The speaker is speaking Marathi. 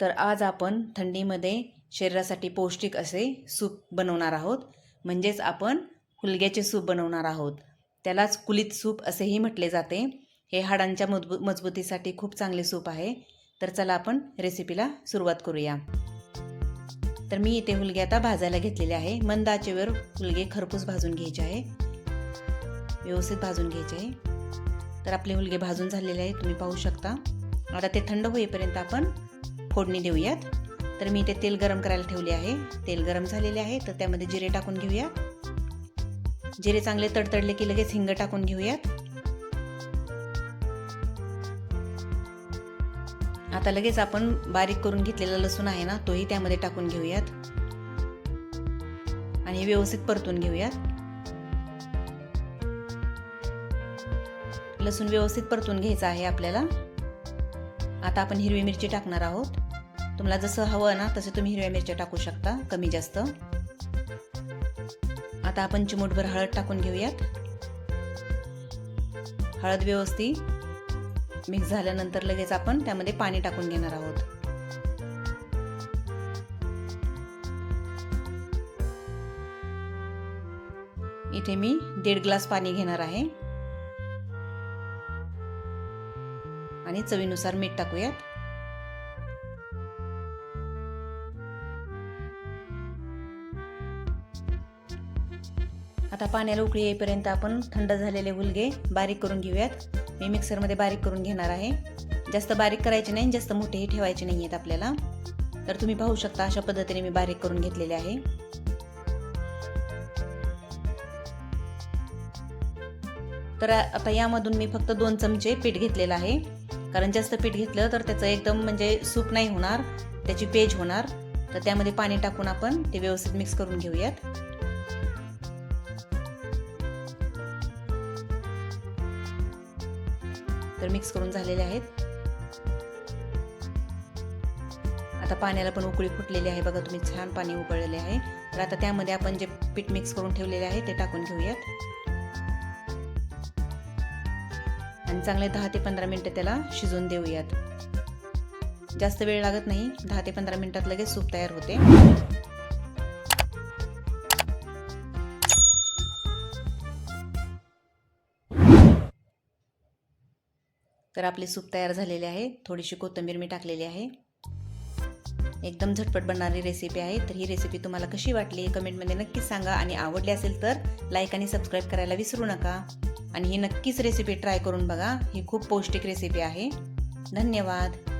तर आज आपण थंडीमध्ये शरीरासाठी पौष्टिक असे सूप बनवणार आहोत. म्हणजेच आपण हुलग्याचे सूप बनवणार आहोत. त्यालाच कुलित सूप असेही म्हटले जाते. हे हाडांच्या मजबू मजबूतीसाठी खूप चांगले सूप आहे. तर चला आपण रेसिपीला सुरुवात करूया. तर मी इथे हुलगे आता भाजायला घेतलेले आहे. मंद आचेवर हुलगे खरपूस भाजून घ्यायचे आहे. व्यवस्थित भाजून घ्यायचे आहे. तर आपले हुलगे भाजून झालेले आहेत तुम्ही पाहू शकता. आता ते थंड होईपर्यंत आपण फोडणी देऊयात. तर मी इथे तेल गरम करायला ठेवले आहे. तेल गरम झालेले आहे तर त्यामध्ये जिरे टाकून घेऊया. जिरे चांगले तडतडले की लगेच हिंग टाकून घेऊयात. आता लगेच आपण बारीक करून घेतलेला लसूण आहे ना तोही त्यामध्ये टाकून घेऊयात. आणि व्यवस्थित परतून घेऊयात. लसूण व्यवस्थित परतून घ्यायचा आहे आपल्याला. आता आपण हिरवी मिरची टाकणार आहोत. तुम्हाला जसं हवं ना तसं तुम्ही हिरव्या मिरच्या टाकू शकता कमी जास्त. आता आपण चिमूटभर हळद टाकून घेऊयात. हळद व्यवस्थित मिक्स झाल्यानंतर लगेच आपण त्यामध्ये पाणी टाकून घेणार आहोत. इथे मी दीड ग्लास पाणी घेणार आहे. आणि चवीनुसार मीठ टाकूयात आता पाण्याला उकळी येईपर्यंत आपण थंड झालेले हुलगे बारीक करून घेऊयात. मी मिक्सरमध्ये बारीक करून घेणार आहे. जास्त बारीक करायचे नाही जास्त मोठेही ठेवायचे नाही आहेत आपल्याला. तर तुम्ही पाहू शकता अशा पद्धतीने मी बारीक करून घेतलेले आहे. तर आता यामधून मी फक्त दोन चमचे पीठ घेतलेलं आहे. कारण जास्त पीठ घेतलं तर त्याचं एकदम म्हणजे सूप नाही होणार त्याची पेज होणार. तर त्यामध्ये पाणी टाकून आपण ते व्यवस्थित मिक्स करून घेऊयात. तर मिक्स करून झालेले आहेत. आता पाण्याला पण उकळी फुटलेली आहे. बघा तुम्ही छान पाणी उकळलेले आहे. तर आता त्यामध्ये आपण जे पीठ मिक्स करून ठेवलेले आहे ते टाकून घेऊयात. आणि चांगले दहा ते पंधरा मिनटं त्याला शिजवून देऊयात. जास्त वेळ लागत नाही दहा ते पंधरा मिनटात लगेच सूप तयार होते. तर आपले सूप तयार झालेले आहे थोडीशी कोथिंबीर मी टाकलेली आहे. एकदम झटपट बनणारी रेसिपी आहे तर ही रेसिपी तुम्हाला कशी वाटली कमेंटमध्ये नक्कीच सांगा आणि आवडली असेल तर लाईक आणि सबस्क्राईब करायला विसरू नका. आणि ही नक्कीच रेसिपी ट्राय करून बघा. ही खूप पौष्टिक रेसिपी आहे. धन्यवाद.